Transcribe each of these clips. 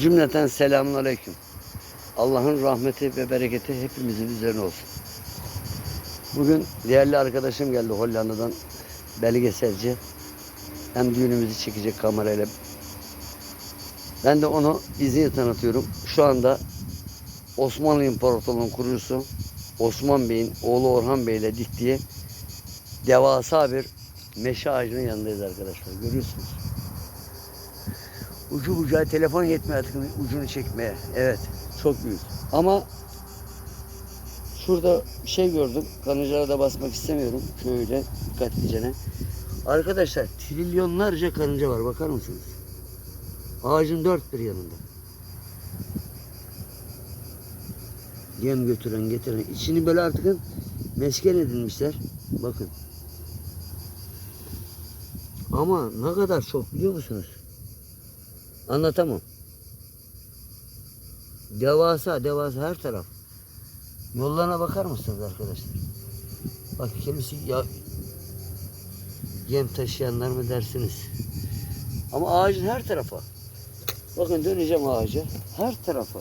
Cümleten selamun aleyküm. Allah'ın rahmeti ve bereketi hepimizin üzerine olsun. Bugün değerli arkadaşım geldi Hollanda'dan belgeselci. Hem düğünümüzü çekecek kamerayla. Ben de onu İzmir'i tanıtıyorum. Şu anda Osmanlı İmparatorluğu'nun kurucusu Osman Bey'in oğlu Orhan Bey ile diktiği devasa bir meşe ağacının yanındayız arkadaşlar. Görüyorsunuz. Ucu bucağı telefon yetmiyor artık ucunu çekmeye. Evet. Çok büyük. Ama şurada bir şey gördüm. Karıncalara da basmak istemiyorum. Şöyle dikkatlice. Arkadaşlar trilyonlarca karınca var. Bakar mısınız? Ağacın dört bir yanında. Yem götüren getiren. İçini böyle artık mesken edilmişler. Bakın. Ama ne kadar çok biliyor musunuz? Anlatamam. Devasa devasa her taraf. Yollarına bakar mısınız arkadaşlar? Bak kimisi ya yem taşıyanlar mı dersiniz? Ama ağacın her tarafa. Bakın döneceğim ağaca. Her tarafa.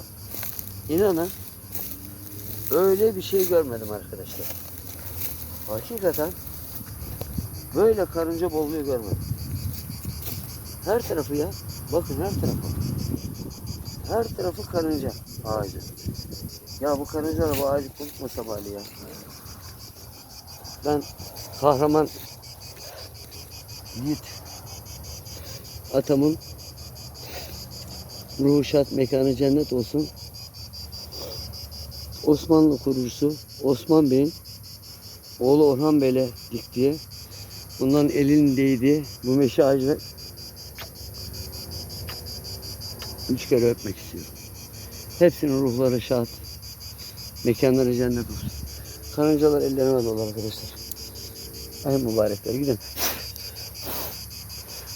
İnanın öyle bir şey görmedim arkadaşlar. Hakikaten böyle karınca bolluğu görmedim. Her tarafı ya. Bakın her tarafı. Her tarafı karınca ağacı. Ya bu karıncalar bu ağacı kurutmasa bari ya. Ben kahraman yiğit atamın ruhu şad mekanı cennet olsun. Osmanlı kurucusu Osman Bey'in oğlu Orhan Bey'le diktiği bundan elinin değdiği bu meşe ağacı üç kere öpmek istiyorum. Hepsinin ruhları şad. Mekanları cennet olsun. Karıncalar ellerine dolu arkadaşlar. Ay mübarekler gidin.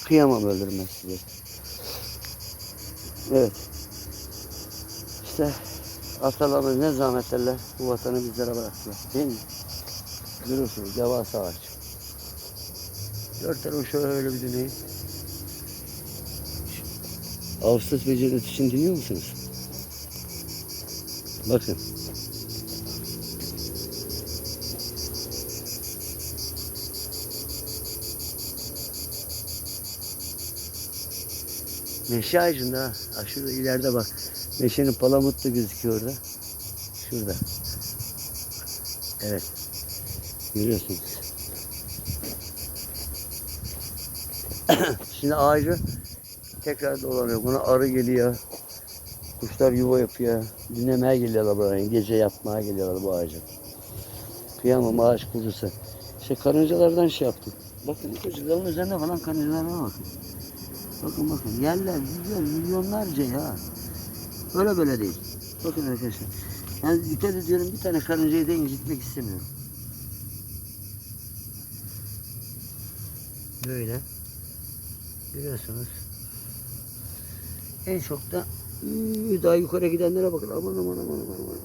Kıyamam öldürmez size. Evet. İşte atalarımız ne zahmetlerle bu vatanı bizlere bıraktılar. Değil mi? Görüyorsunuz devasa ağaç. Dört tarafı şöyle bir dinleyin. Ağustos ve için dinliyor musunuz? Bakın. Meşe ağacında ha. ha. Şurada ileride bak. Meşenin palamutlu gözüküyor orada. Şurada. Evet. Görüyorsunuz. Şimdi ağacı tekrar dolanıyor. Buna arı geliyor. Kuşlar yuva yapıyor. Dinlemeye geliyorlar buraya. Gece yatmaya geliyorlar bu ağaca. Kıyamam ağaç kurusu. İşte karıncalardan şey yaptım. Bakın çocukların üzerinde falan karıncalara bakın. Bakın bakın yerler milyon milyonlarca ya. Böyle böyle değil. Bakın arkadaşlar. Yani dikkat ediyorum bir tane karıncayı da incitmek istemiyorum. Böyle. Görüyorsunuz. En çok da ıı, daha yukarı gidenlere bakın. Aman aman aman aman. aman.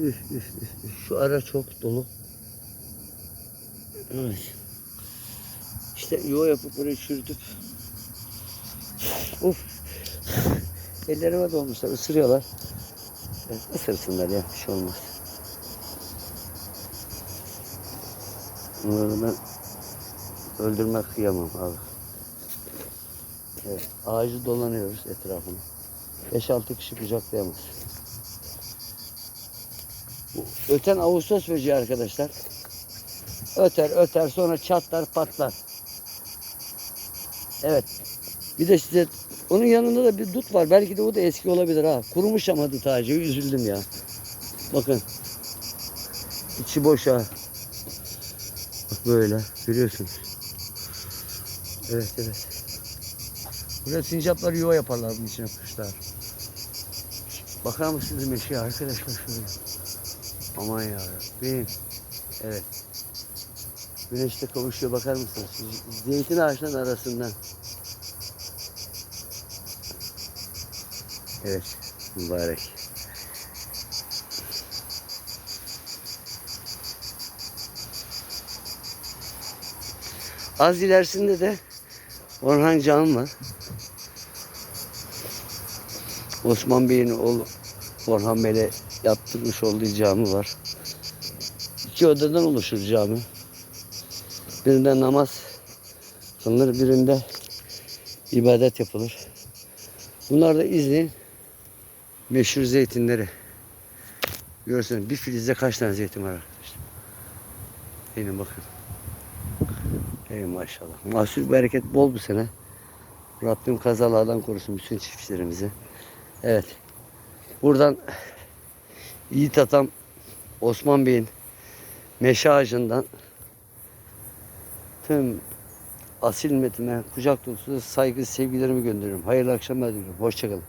Üf, üf, üf. Şu ara çok dolu. Evet. İşte yuva yapıp burayı çürütüp Uf. Ellerime dolmuşlar, ısırıyorlar. Evet, ısırsınlar ya, bir şey olmaz. Bunları ben öldürmek kıyamam abi. Evet, ağacı dolanıyoruz etrafını. 5-6 kişi kucaklayamaz. Öten Ağustos böceği arkadaşlar. Öter öter sonra çatlar patlar. Evet. Bir de size onun yanında da bir dut var. Belki de o da eski olabilir ha. Kurumuş ama dut ağacı. Üzüldüm ya. Bakın. İçi boş ha. Bak böyle. Görüyorsunuz. Evet evet. Burada sincaplar yuva yaparlar bunun içine kuşlar. Bakar mısınız meşeye arkadaşlar şuraya? Aman ya Rabbim. Evet. Güneşte kavuşuyor bakar mısınız? Zeytin ağaçların arasından. Evet, mübarek. Az ilerisinde de Orhan Can var. Osman Bey'in oğlu Orhan Bey'le yaptırmış olduğu cami var. İki odadan oluşur cami. Birinde namaz kılınır, birinde ibadet yapılır. Bunlar da İznik'in meşhur zeytinleri. Görüyorsunuz bir filizde kaç tane zeytin var arkadaşlar. Gelin bakın. Ey maşallah. Mahsul bereket bol bu sene. Rabbim kazalardan korusun bütün çiftçilerimizi. Evet. Buradan Yiğit Atam Osman Bey'in meşe ağacından tüm asil milletime kucak dolusu saygı sevgilerimi gönderiyorum. Hayırlı akşamlar diliyorum. Hoşçakalın.